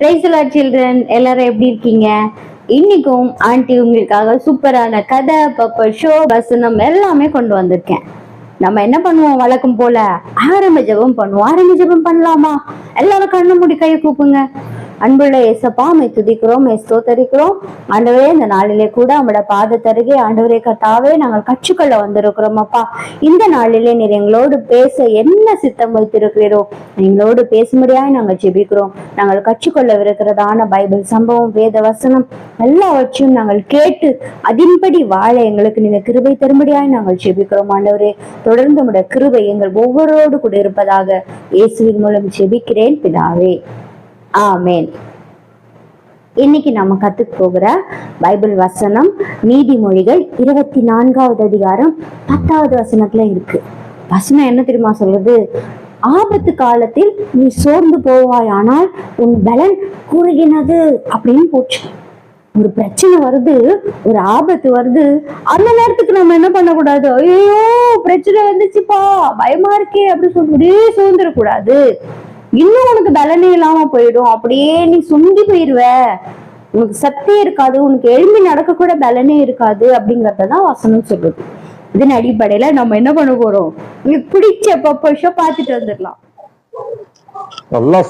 Price children எல்லாரும் எப்படி இருக்கீங்க? இன்னைக்கும் ஆண்டி உங்களுக்காக சூப்பரான கதை பப்ப ஷோ வசனம் எல்லாமே கொண்டு வந்திருக்கேன். நம்ம என்ன பண்ணுவோம் வழக்கம் போல? ஆரம்ப ஜபம் பண்ணுவோம். ஆரம்ப ஜெபம் பண்ணலாமா? எல்லாரும் கண்ணு மூடி கையை கூப்புங்க. அன்புள்ள ஏசப்பா மே துதிக்கிறோம் மை ஸ்தோத்தரிக்கிறோம். ஆண்டவரே இந்த நாளிலே கூட நம்மளோட பாதத்தருகே ஆண்டவரே கத்தாவே நாங்கள் கற்றுக்கொள்ள வந்திருக்கிறோம் அப்பா. இந்த நாளிலே நீர் எங்களோடு பேச என்ன சித்தம் வைத்திருக்கிறீரோ எங்களோடு பேசும்படியாக நாங்கள் ஜெபிக்கிறோம். நாங்கள் கற்றுக்கொள்ளவிருக்கிறதான பைபிள் சம்பவம் வேத வசனம் எல்லாவற்றையும் நாங்கள் கேட்டு அதின்படி வாழ எங்களுக்கு நீங்க கிருபை தரும்படியாய் நாங்கள் ஜெபிக்கிறோம் ஆண்டவரே. தொடர்ந்து உடைய கிருபை எங்கள் ஒவ்வொருவரோடு கூட இருப்பதாக இயேசுவின் மூலம் ஜெபிக்கிறேன் பிதாவே. ஆமேன். இன்னைக்கு நம்ம கத்துக்க போகிற பைபிள் வசனம் நீதிமொழிகள் இருபத்தி நான்காவது அதிகாரம் பத்தாவது வசனத்துல இருக்கு. வசனம் என்ன தெரியுமா சொல்லுது? ஆபத்து காலத்தில் நீ சோர்ந்து போவாயானால் உன் பலன் குறுகினது அப்படின்னு போச்சு. ஒரு பிரச்சனை வருது ஒரு ஆபத்து வருது அந்த நேரத்துக்கு நம்ம என்ன பண்ணக்கூடாது? ஐயோ பிரச்சனை வந்துச்சுப்பா பயமா இருக்கே அப்படின்னு சொல்லி அப்படியே சோர்ந்துடக்கூடாது. இன்னும் உனக்கு பலனே இல்லாம போயிடும். அப்படியே நீ சுண்டி போயிருவ. உனக்கு சக்தி இருக்காது. உனக்கு எழும்பி நடக்க கூட பலனே இருக்காது அப்படிங்கறதான் வசனம் சொல்றது இதன் அடிப்படையில நம்ம என்ன பண்ண போறோம்? உங்களுக்கு பிடிச்ச பப்ப பாத்துட்டு வந்துடலாம். நல்லா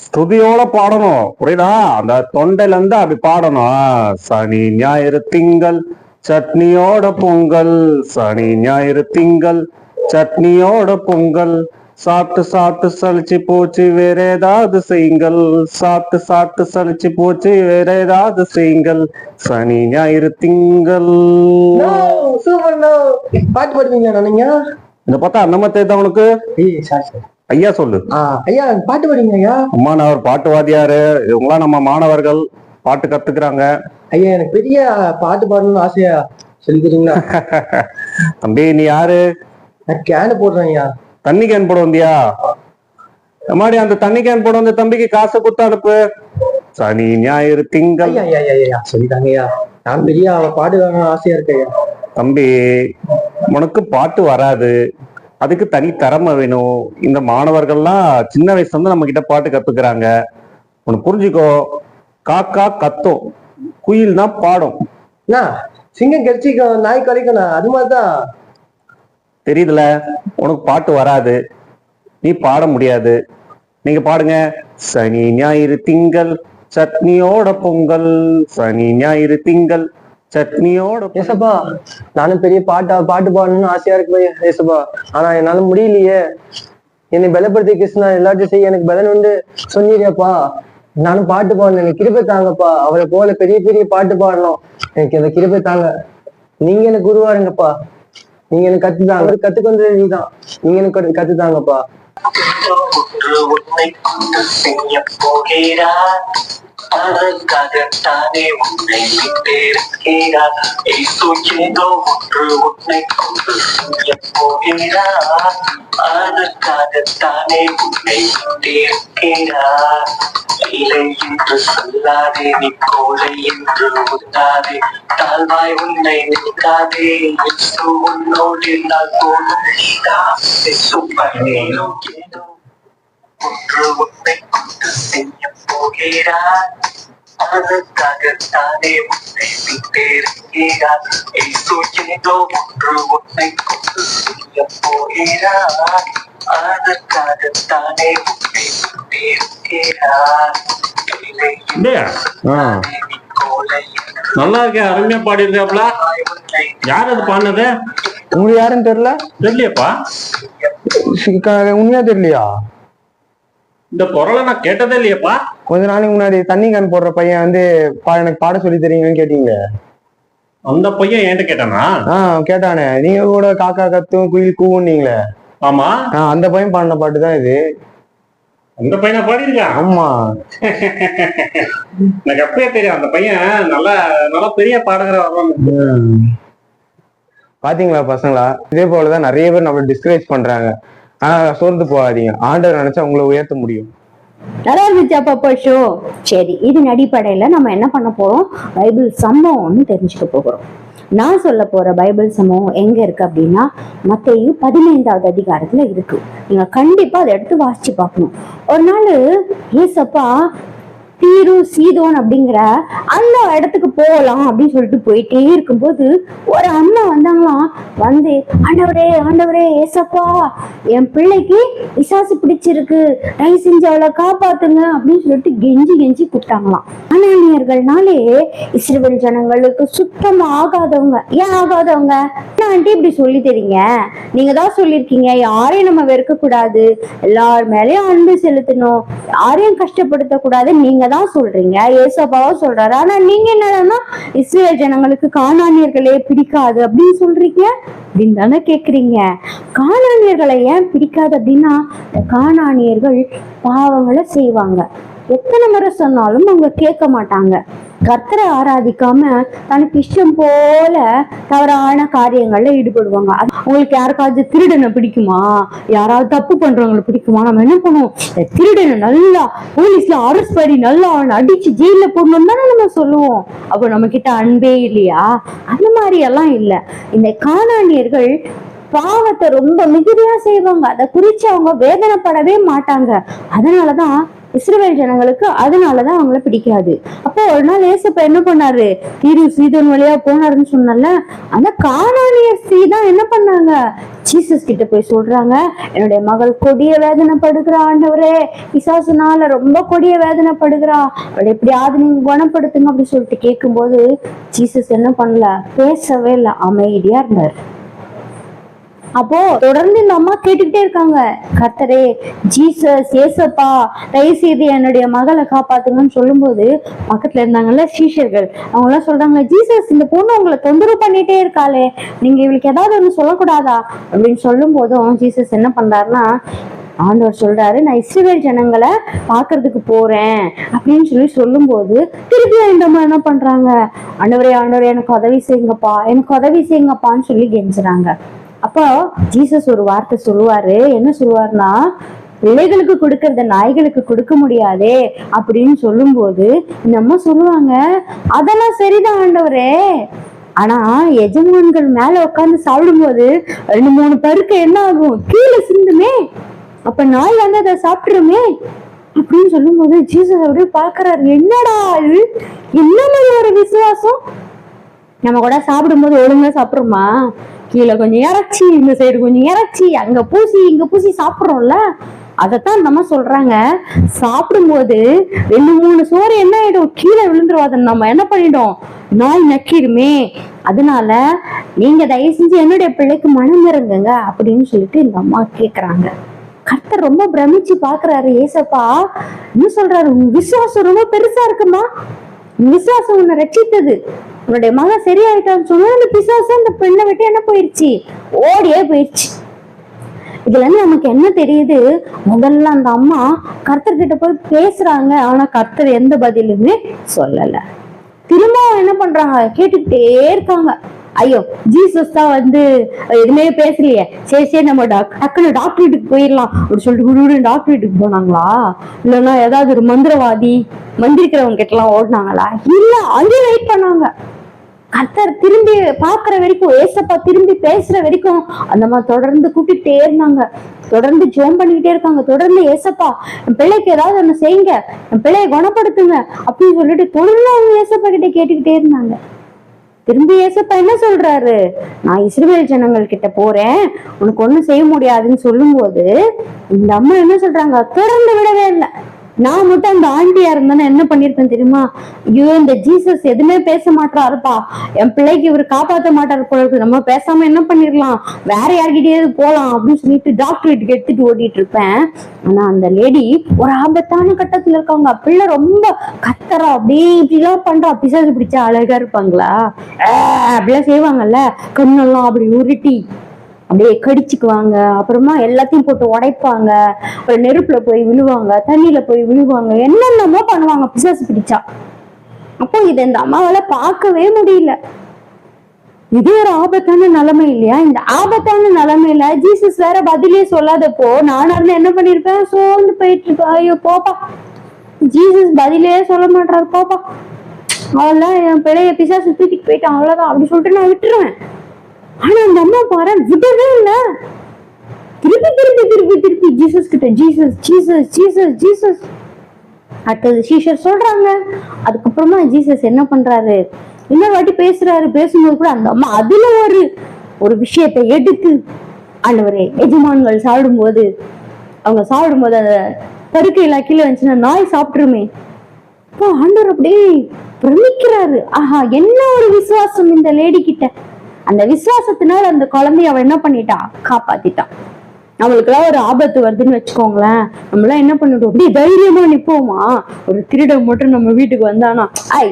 ஸ்துதியோட பாடணும். புரியுதா? அந்த தொண்டையில இருந்து அப்படி பாடணும். சனி ஞாயிறு திங்கள் சட்னியோட பொங்கல். சனி ஞாயிறு திங்கள் சட்னியோட பொங்கல். சாப்பிட்டு சாப்பிட்டு சலிச்சு போச்சு வேற ஏதாவது செய்யுங்கள். சாப்பிட்டு சாப்பிட்டு சலிச்சு போச்சு வேற ஏதாவது செய்யுங்கள். சனி ஞாயிறு திங்கள். பாட்டு பாடுவீங்களா நீங்க இந்த பார்த்தா அந்த மாதிரி தான் உனக்கு ஐயா சொல்லு. ஐயா பாட்டு பாடுவீங்க ஐயா? அம்மா நான் ஒரு பாட்டு வாத்தியாரு. இவங்களாம் நம்ம மாணவர்கள். பாட்டு கத்துக்கிறாங்க. ஐயா எனக்கு பெரிய பாட்டு பாடணும்னு ஆசையா சொல்லி தரீங்களா தம்பி நீ யாரு? நான் கேனு போடுறேன் ஐயா. தண்ணி கேன் போட வந்தியா? அம்மாடி அந்த தண்ணி கேன் போட வந்த தம்பிக்கு காசு கொடுத்து அனுப்பு. சனி ஞாயிறு திங்கள். ஐயா ஐயா ஐயா ஐயா. சொல்லிட்டாங்க ஐயா. நான் பெரிய அவ வரணும்னு ஆசையா இருக்கு ஐயா. தம்பி உனக்கு பாட்டு வராது. அதுக்கு தனி திறமை வேணும். இந்த மாணவர்கள்லாம் சின்ன வயசுல இருந்து நம்ம கிட்ட பாட்டு கத்துக்கிறாங்க. உனக்கு புரிஞ்சுக்கோ. காக்கா கத்தும். குயில் தான் பாடும். சிங்கம் கடிச்சிக்கும் நாய் கடிக்கணும் அது மாதிரிதான் தெரியுதுல? உனக்கு பாட்டு வராது. நீ பாட முடியாது. நீங்க பாடுங்க. சனி ஞாயிறு திங்கள் சட்னியோட பொங்கல். சனி ஞாயிறு திங்கள் சட்னியோட பேசப்பா ஏசப்பா நானும் பெரிய பாட்டா பாட்டு பாடணும்னு ஆசையா இருக்கு பேசப்பா ஏசப்பா. ஆனா என்னால முடியலையே. என்னை பலப்படுத்தி கிருஷ்ணா எல்லாத்தையும் செய்ய எனக்கு பலன் உண்டு. சொன்னீரப்பா நானும் பாட்டு பாடணும். எனக்கு கிருபை தாங்கப்பா. அவரை போல பெரிய பெரிய பாட்டு பாடணும். எனக்கு அந்த கிருபை தாங்க. நீங்க எனக்கு குருவாருங்கப்பா நீங்க எனக்கு கத்து தாங்க கத்துக்கு வந்தது நீதான். நீங்க எனக்கு கத்து- தாங்கப்பா ஒன்று உன்னை கொண்டு செய்ய போகிறார் அழகாகத்தானே உன்னை விட்டிருக்கிறார் இயேசு ஏதோ ஒன்று உன்னை கொண்டு செய்ய போகிறார் அதற்காகத்தானே உன்னை விட்டிருக்கிறார் இல்லை என்று சொல்லாதே நீ கோலை என்று ஊத்தாதே தாழ்வாய் உன்னை நிற்காதே இயேசு உன்னோடு நான் போதும் இயேசு பண்ணேனோ ஏதோ ஒன்று உன்னை கொண்டு செய்ய போகிறார் அதற்காகத்தானே உன்னை விட்டிருக்கிறார் இயேசு ஏதோ ஒன்று உன்னை கொண்டு செய்ய போகிறார் அதற்காகத்தானே உன்னை விட்டிருக்கிறார் நல்லா இருக்கேன் அருமையா தாழ்வாய் உன்னை யார் அது பாடினது? உங்களுக்கு யாருன்னு தெரியல? தெரியலையப்பா. உண்மையா தெரியலையா? இந்த குரலை நான் கேட்டதே இல்லையப்பா. கொஞ்ச நாளைக்கு முன்னாடி தண்ணி கேன் போடுற பையன் வந்து எனக்கு பாட சொல்லி தரீங்கன்னு கேட்டீங்க. அந்த பையன் என்கிட்ட கேட்டானா? ஆஹ் கேட்டானே. நீங்க கூட காக்கா கத்தும் குயில் கூவுன்னீங்களே. ஆமா. ஆஹ் அந்த பையன் பாடின பாட்டு தான் இது. அந்த பையனை பாடியிருக்கான் ஆமா. எனக்கு அப்பயே தெரியும் அந்த பையன் நல்லா நல்லா பெரிய பாடகரா வரணும் பாத்தீங்களா பசங்களா? இதே போலதான் நிறைய பேர் நம்மள டிஸ்கரேஜ் பண்றாங்க. ஆனா சோர்ந்து போகாதீங்க. ஆண்டவர் நினைச்சா உங்களை உயர்த்த முடியும். நல்லா இருந்துச்சா ஷோ சரி இதன் அடிப்படையில நம்ம என்ன பண்ண போறோம்? பைபிள் சம்பவம்னு தெரிஞ்சுக்க போகிறோம். நான் சொல்ல போற பைபிள் சம்பவம் எங்க இருக்கு அப்படின்னா மத்தையும் பதினைந்தாவது அதிகாரத்துல இருக்கு. நீங்க கண்டிப்பா அதை எடுத்து வாசிச்சு பார்க்கணும். ஒரு நாள் ஏசப்பா தீரு சீதோன் அப்படிங்கிற அந்த இடத்துக்கு போகலாம் அப்படின்னு சொல்லிட்டு போயிட்டே இருக்கும்போது ஒரு அம்மா வந்தாங்களாம் வந்து ஆண்டவரே ஆண்டவரே ஏசப்பா என் பிள்ளைக்கு விசாசு பிடிச்சிருக்கு. தயவு செஞ்சு அவளை காப்பாத்துங்க அப்படின்னு சொல்லிட்டு கெஞ்சி கெஞ்சி கூப்பிட்டாங்களாம். அனானியர்கள்னாலே இஸ்ரேல் ஜனங்களுக்கு சுத்தமா ஆகாதவங்க. ஏன் ஆகாதவங்க? என்ன ஆண்டி இப்படி சொல்லி தரீங்க நீங்க தான் சொல்லியிருக்கீங்க யாரையும் நம்ம வெறுக்க கூடாது எல்லார் மேலயும் அன்பு செலுத்தணும். யாரையும் கஷ்டப்படுத்த கூடாது நீங்க தான் சொல்றீங்க? ஏசப்பாவா சொல்றாரு. ஆனா நீங்க என்னன்னா இஸ்ரேல் ஜனங்களுக்கு காணானியர்களே பிடிக்காது அப்படின்னு சொல்றீங்க? அப்படின்னு தானே கேக்குறீங்க. காணானியர்களை ஏன் பிடிக்காது அப்படின்னா இந்த காணானியர்கள் பாவங்களை செய்வாங்க. எத்தனை முறை சொன்னாலும் அவங்க கேட்க மாட்டாங்க. கர்த்தரை ஆராதிக்காம தனக்கு இஷ்டம் போல தவறான காரியங்கள்ல ஈடுபடுவாங்க. உங்களுக்கு யாருக்காவது திருடனை பிடிக்குமா? யாராவது தப்பு பண்றவங்களை பிடிக்குமா? நம்ம என்ன பண்ணுவோம்? திருடனை நல்லா போலீஸ்ல அரெஸ்ட் பண்ணி நல்லா அவனை அடிச்சு ஜெயில போடணும் தானே நம்ம சொல்லுவோம். அப்போ நம்ம கிட்ட அன்பே இல்லையா? அந்த மாதிரி எல்லாம் இல்லை. இந்த காணாணியர்கள் பாவத்தை ரொம்ப மிகுதியா செய்வாங்க. அதை குறிச்சு அவங்க வேதனைப்படவே மாட்டாங்க. அதனாலதான் இஸ்ரேல் ஜனங்களுக்கு அதனாலதான் அவங்கள பிடிக்காது. அப்போ ஒரு நாள் ஏசப்ப என்ன பண்ணாரு? தீரு சீதன் வழியா போனாருன்னு சொன்னல அந்த காணாலிய ஸ்ரீ தான் என்ன பண்ணாங்க? ஜீசஸ் கிட்ட போய் சொல்றாங்க என்னுடைய மகள் கொடிய வேதனைப்படுகிறா ஆண்டவரே பிசாசுனால ரொம்ப கொடிய வேதனைப்படுகிறா அவளை எப்படியாவது நீங்க குணப்படுத்துங்க அப்படின்னு சொல்லிட்டு கேட்கும்போது ஜீசஸ் என்ன பண்ணல பேசவே இல்லை அமைதியா இருந்தார். அப்போ தொடர்ந்து இந்த அம்மா கேட்டுக்கிட்டே இருக்காங்க. கத்தரே ஜீசஸ் ஏசப்பா தயவு செய்து என்னுடைய மகளை காப்பாத்துங்கன்னு சொல்லும்போது பக்கத்துல இருந்தாங்கல்ல சீஷர்கள். அவங்க எல்லாம் சொல்றாங்க ஜீசஸ் இந்த பொண்ணு உங்களை தொந்தரவு பண்ணிட்டே இருக்காளே. நீங்க இவளுக்கு ஏதாவது ஒண்ணு சொல்லக்கூடாதா? அப்படின்னு சொல்லும் போதும் ஜீசஸ் என்ன பண்றாருன்னா ஆண்டவர் சொல்றாரு நான் இஸ்ரேல் ஜனங்களை பார்க்கறதுக்கு போறேன். அப்படின்னு சொல்லி சொல்லும்போது திருப்பி இந்த அம்மா என்ன பண்றாங்க ஆண்டவரே ஆண்டவரே எனக்கு உதவி செய்யுங்கப்பா எனக்கு உதவி செய்யுங்கப்பான்னு சொல்லி கெஞ்சுறாங்க. அப்போ ஜீசஸ் ஒரு வார்த்தை சொல்லுவாரு. என்ன சொல்லுவாருன்னா பிள்ளைகளுக்கு கொடுக்கறத நாய்களுக்கு கொடுக்க முடியாதே அப்படின்னு சொல்லும்போது நம்ம சொல்லுவாங்க அதெல்லாம் சரிதான் ஆண்டவரே. ஆனா எஜமான்கள் மேல உட்கார்ந்து சாப்பிடும்போது ரெண்டு மூணு பருக்க என்ன ஆகும்? கீழே சிந்துமே. அப்ப நாய் வந்து அதை சாப்பிட்டுருமே அப்படின்னு சொல்லும்போது ஜீசஸ் அப்படியே பாக்குறாரு என்னடா இது? என்ன மாதிரி ஒரு விசுவாசம்? நம்ம கூட சாப்பிடும்போது ஒழுங்கா சாப்பிடுறோமா? கீழே கொஞ்சம் இறச்சி இந்த சைடு கொஞ்சம் இறச்சி அங்க பூசி இங்க பூசி சாப்பிட்றோம்ல? அதைத்தான் நம்ம சொல்றாங்க. சாப்பிடும்போது ரெண்டு மூணு சோறு என்ன ஆயிடும்? கீழே விழுந்துரும். அதை நம்ம என்ன பண்ணிடும் நாய் நக்கிடுமே. அதனால நீங்க தயவு செஞ்சு என்னுடைய பிள்ளைக்கு மனம் இறங்குங்க அப்படின்னு சொல்லிட்டு இந்த அம்மா கேக்குறாங்க. கர்த்தர் ரொம்ப பிரமிச்சு பாக்குறாரு ஏசப்பா. என்ன சொல்றாரு? உன் விசுவாசம் ரொம்ப பெருசா இருக்குமா? விசுவாசம் உன்னை ரட்சித்தது. உன்னுடைய மகன் சரியாயிட்டான்னு சொன்னா அந்த பிசாசு அந்த பெண்ணை விட்டு என்ன போயிருச்சு? ஓடியே போயிருச்சு. இதுல இருந்து நமக்கு என்ன தெரியுது? முதல்ல அந்த அம்மா கர்த்தர்கிட்ட போய் பேசுறாங்க. ஆனா கர்த்தர் எந்த பதிலுமே சொல்லல. திரும்பவும் என்ன பண்றாங்க? கேட்டுக்கிட்டே இருக்காங்க. ஐயோ ஜீசஸ் தான் வந்து எதுவுமே பேசலையே. சரி சரி நம்ம டாக் டக்குனு டாக்டர் வீட்டுக்கு போயிடலாம் அப்படி சொல்லிட்டு குடு டாக்டர் வீட்டுக்கு போனாங்களா? இல்லைன்னா ஏதாவது ஒரு மந்திரவாதி மந்திரிக்கிறவங்க கிட்டலாம் ஓடினாங்களா? இல்ல அங்கேயும் வெயிட் பண்ணாங்க. கர்த்தர் திரும்பி பாக்குற வரைக்கும் ஏசப்பா திரும்பி பேசுற வரைக்கும் அந்த மாதிரி தொடர்ந்து கூப்பிட்டுட்டே இருந்தாங்க. தொடர்ந்து ஜோம் பண்ணிக்கிட்டே இருக்காங்க. தொடர்ந்து ஏசப்பா என் பிள்ளைக்கு ஏதாவது ஒண்ணு செய்யுங்க. என் பிள்ளைய குணப்படுத்துங்க. அப்படின்னு சொல்லிட்டு தொடர்ந்து அவங்க ஏசப்பா கிட்ட கேட்டுக்கிட்டே இருந்தாங்க. திரும்பி ஏசப்பா என்ன சொல்றாரு? நான் இஸ்ரேல் ஜனங்கள் கிட்ட போறேன். உனக்கு ஒண்ணும் செய்ய முடியாதுன்னு சொல்லும்போது இந்த அம்மா என்ன சொல்றாங்க? தொடர்ந்து விடவே இல்லை. நான் மட்டும் அந்த ஆண்டியா இருந்தானே என்ன பண்ணிருப்பேன் தெரியுமா? ஐயோ இந்த ஜீசஸ் எதுவுமே பேச மாட்டாருப்பா என் பிள்ளைக்கு இவர் காப்பாத்த மாட்டாரு போல இருக்கு. நம்ம பேசாம என்ன பண்ணிடலாம் வேற யார்கிட்டயாவது போலாம் அப்படின்னு சொல்லிட்டு டாக்டர் எடுத்துட்டு ஓடிட்டு இருப்பேன் ஆனா அந்த லேடி ஒரு ஆபத்தான கட்டத்துல இருக்கவங்க. பிள்ளை ரொம்ப கத்தரா அப்படியே இப்படிலாம் பண்றா. பிசாசு பிடிச்சா அழகா இருப்பாங்களா? அப்படிலாம் செய்வாங்கல்ல. கண்ணெல்லாம் அப்படி உருட்டி. அப்படியே கடிச்சுக்குவாங்க. அப்புறமா எல்லாத்தையும் போட்டு உடைப்பாங்க. அப்புறம் நெருப்புல போய் விழுவாங்க. தண்ணியில போய் விழுவாங்க. என்னென்னமோ பண்ணுவாங்க. பிசாசு பிடிச்சா. அப்போ இதை இந்த அம்மாவால பார்க்கவே முடியல. இது ஒரு ஆபத்தான நிலைமை இல்லையா? இந்த ஆபத்தான நிலைமையில ஜீசஸ் வேற பதிலே சொல்லாதப்போ நானும் என்ன பண்ணிருப்பேன் சோர்ந்து போயிட்டு இருப்பேன் ஐயோ போப்பா. ஜீசஸ் பதிலே சொல்ல மாட்டாரு போப்பா. அவ்வளவுதான் என் பிள்ளைய பிசாசு தூக்கிட்டு போயிட்டான். அவ்வளவுதான். அப்படி சொல்லிட்டு நான் விட்டுருவேன். ஆனா அந்த அம்மா பாரு விடவே இல்ல. திருப்பி திருப்பி திருப்பி திருப்பி ஜீசஸ் கிட்ட ஜீசஸ் ஜீசஸ் ஜீசஸ் ஜீசஸ் அடுத்தது சீஷர் சொல்றாங்க. அதுக்கப்புறமா ஜீசஸ் என்ன பண்றாரு? இன்னொரு வாட்டி பேசுறாரு. பேசும்போது கூட அந்த அம்மா அதுல ஒரு ஒரு விஷயத்தை எடுத்து ஆண்டவரே எஜமான்கள் சாப்பிடும்போது அவங்க சாப்பிடும்போது அந்த பருக்கையில கீழே வந்துச்சுன்னா நாய் சாப்பிட்டுருமே. இப்போ ஆண்டவர் அப்படியே பிரமிக்கிறாரு. ஆஹா என்ன ஒரு விசுவாசம் இந்த லேடி கிட்ட. அந்த விசுவாசத்தினால அந்த குழந்தைய அவன் என்ன பண்ணிட்டா? காப்பாத்திட்டான். நம்மளுக்கெல்லாம் ஒரு ஆபத்து வருதுன்னு வச்சுக்கோங்களேன். நம்மளாம் என்ன பண்ணிட்டோம்? அப்படியே தைரியமா நிப்போமா? ஒரு திருடன் மட்டும் நம்ம வீட்டுக்கு வந்தானா? ஐ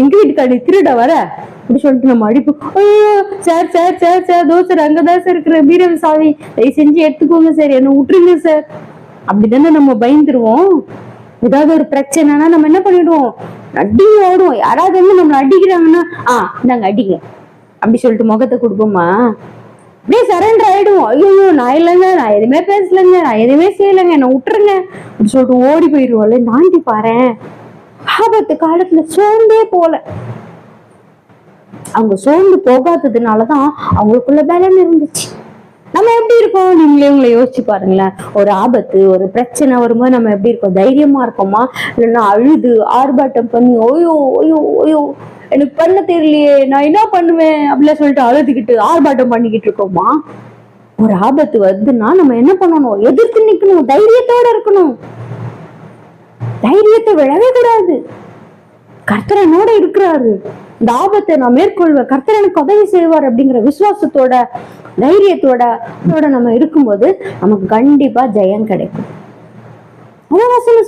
எங்க வீட்டுக்கு நீ திருட வர? அப்படி சொல்லிட்டு நம்ம அடிப்போம் ஐயோ சார் சார் சார் சார் தோ சார் அங்கதான் சார் இருக்கிற பீரவி சாவி தயவு செஞ்சு எடுத்துக்கோங்க சார். என்ன விட்டுருங்க சார். அப்படிதானே நம்ம பயந்துருவோம். ஏதாவது ஒரு பிரச்சனைனா நம்ம என்ன பண்ணிடுவோம்? அடி ஓடுவோம் யாராவது வந்து நம்மளை அடிக்கிறாங்கன்னா ஆ நாங்க அடிங்க. அப்படி சொல்லிட்டு முகத்தை கொடுப்போமா அப்படியே சரண்டர் ஆயிடுவோம். ஐயோ நான் இல்லைங்க நான் எதுவுமே பேசலைங்க நான் எதுவுமே செய்யலைங்க என்னை விட்டுருங்க. அப்படி சொல்லிட்டு ஓடி போயிடுவோம்ல தாண்டி பாரேன். ஆபத்து காலத்துல சோர்ந்தே போல. அவங்க சோர்ந்து போகாததுனாலதான் அவங்களுக்குள்ள பலன் இருந்துச்சு. நம்ம எப்படி இருக்கோம்? நீங்களே உங்களை யோசிச்சு பாருங்களேன். ஒரு ஆபத்து ஒரு பிரச்சனை வரும்போது நம்ம எப்படி இருக்கோம்? தைரியமா இருக்கோமா இல்லைன்னா அழுது ஆர்ப்பாட்டம் பண்ணி ஓயோ ஓயோ ஓயோ எனக்கு பண்ண தெரியலையே நான் என்ன பண்ணுவேன்? அப்படிலாம் சொல்லிட்டு அழுதுகிட்டு ஆர்ப்பாட்டம் பண்ணிக்கிட்டு இருக்கோமா? ஒரு ஆபத்து வருதுன்னா நம்ம என்ன பண்ணணும்? எதிர்த்து நிக்கணும் தைரியத்தோட இருக்கணும். தைரியத்தை விழவே கூடாது. கர்த்தரனோட இருக்கிறாரு. இந்த ஆபத்தை நான் மேற்கொள்வேன். கர்த்தர் எனக்கு உதவி செய்வார் அப்படிங்கிற விசுவாசத்தோட தைரியத்தோட அதோட நம்ம இருக்கும்போது நமக்கு கண்டிப்பா ஜெயம் கிடைக்கும்.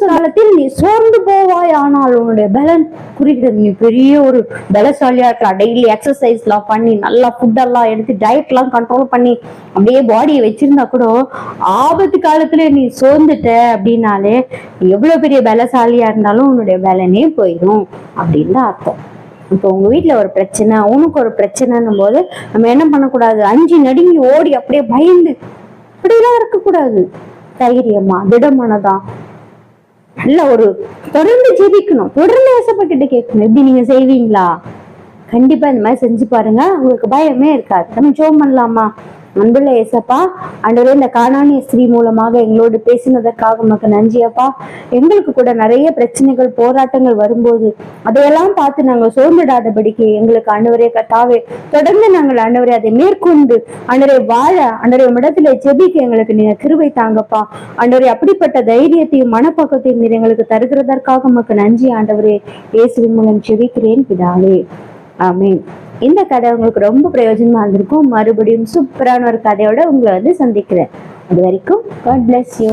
காலத்தில் நீ சோர்ந்து போவாய் ஆனால் உன்னுடைய பலன் குறிக்கிறது நீ பெரிய ஒரு பலசாலியா இருக்கலாம் டெய்லி எக்ஸசைஸ் எல்லாம் பண்ணி நல்லா ஃபுட் எல்லாம் எடுத்து டயட் எல்லாம் கண்ட்ரோல் பண்ணி அப்படியே பாடியை வச்சிருந்தா கூட ஆபத்து காலத்துல நீ சோர்ந்துட்ட அப்படின்னாலே எவ்வளவு பெரிய பலசாலியா இருந்தாலும் உன்னுடைய பலனே போயிடும் அப்படின்னு தான் அர்த்தம். இப்போ உங்க வீட்டில் ஒரு பிரச்சனை உனக்கு ஒரு பிரச்சனைன்னும் போது நம்ம என்ன பண்ணக்கூடாது? அஞ்சு நடுங்கி ஓடி அப்படியே பயந்து அப்படிலாம் இருக்கக்கூடாது. தைரியமா திடமானதா. நல்ல ஒரு தொடர்ந்து ஜெபிக்கணும். தொடர்ந்து ஏசப்பக்கிட்ட கேட்கணும். எப்படி நீங்க செய்வீங்களா? கண்டிப்பா இந்த மாதிரி செஞ்சு பாருங்க. உங்களுக்கு பயமே இருக்காது. நம்ம ஜோம் பண்ணலாமா? அன்புள்ள ஏசப்பா ஆண்டவரே இந்த காணானிய ஸ்ரீ மூலமாக எங்களோடு பேசினதற்காக உமக்கு நன்றியப்பா எங்களுக்கு கூட நிறைய பிரச்சனைகள் போராட்டங்கள் வரும்போது அதையெல்லாம் பார்த்து நாங்கள் சோர்ந்துடாதபடிக்கு எங்களுக்கு அன்னவரே கட்டாவே தொடர்ந்து நாங்கள் அன்னவரே அதை மேற்கொண்டு அன்றரை வாழ அன்றரை இடத்துல ஜெபிக்க எங்களுக்கு நீங்க கிருவை தாங்கப்பா. அன்றரை அப்படிப்பட்ட தைரியத்தையும் மனப்பக்கத்தையும் நீர் எங்களுக்கு தருகிறதற்காக உமக்கு நன்றி ஆண்டவரே. இயேசுவின் மூலம் ஜெபிக்கிறேன் பிதாவே. ஆமீன். இந்த கதை உங்களுக்கு ரொம்ப பிரயோஜனமா இருந்திருக்கும். மறுபடியும் சூப்பரான ஒரு கதையோட உங்களை வந்து சந்திக்கிறேன். அது வரைக்கும் காட் பிளஸ் யூ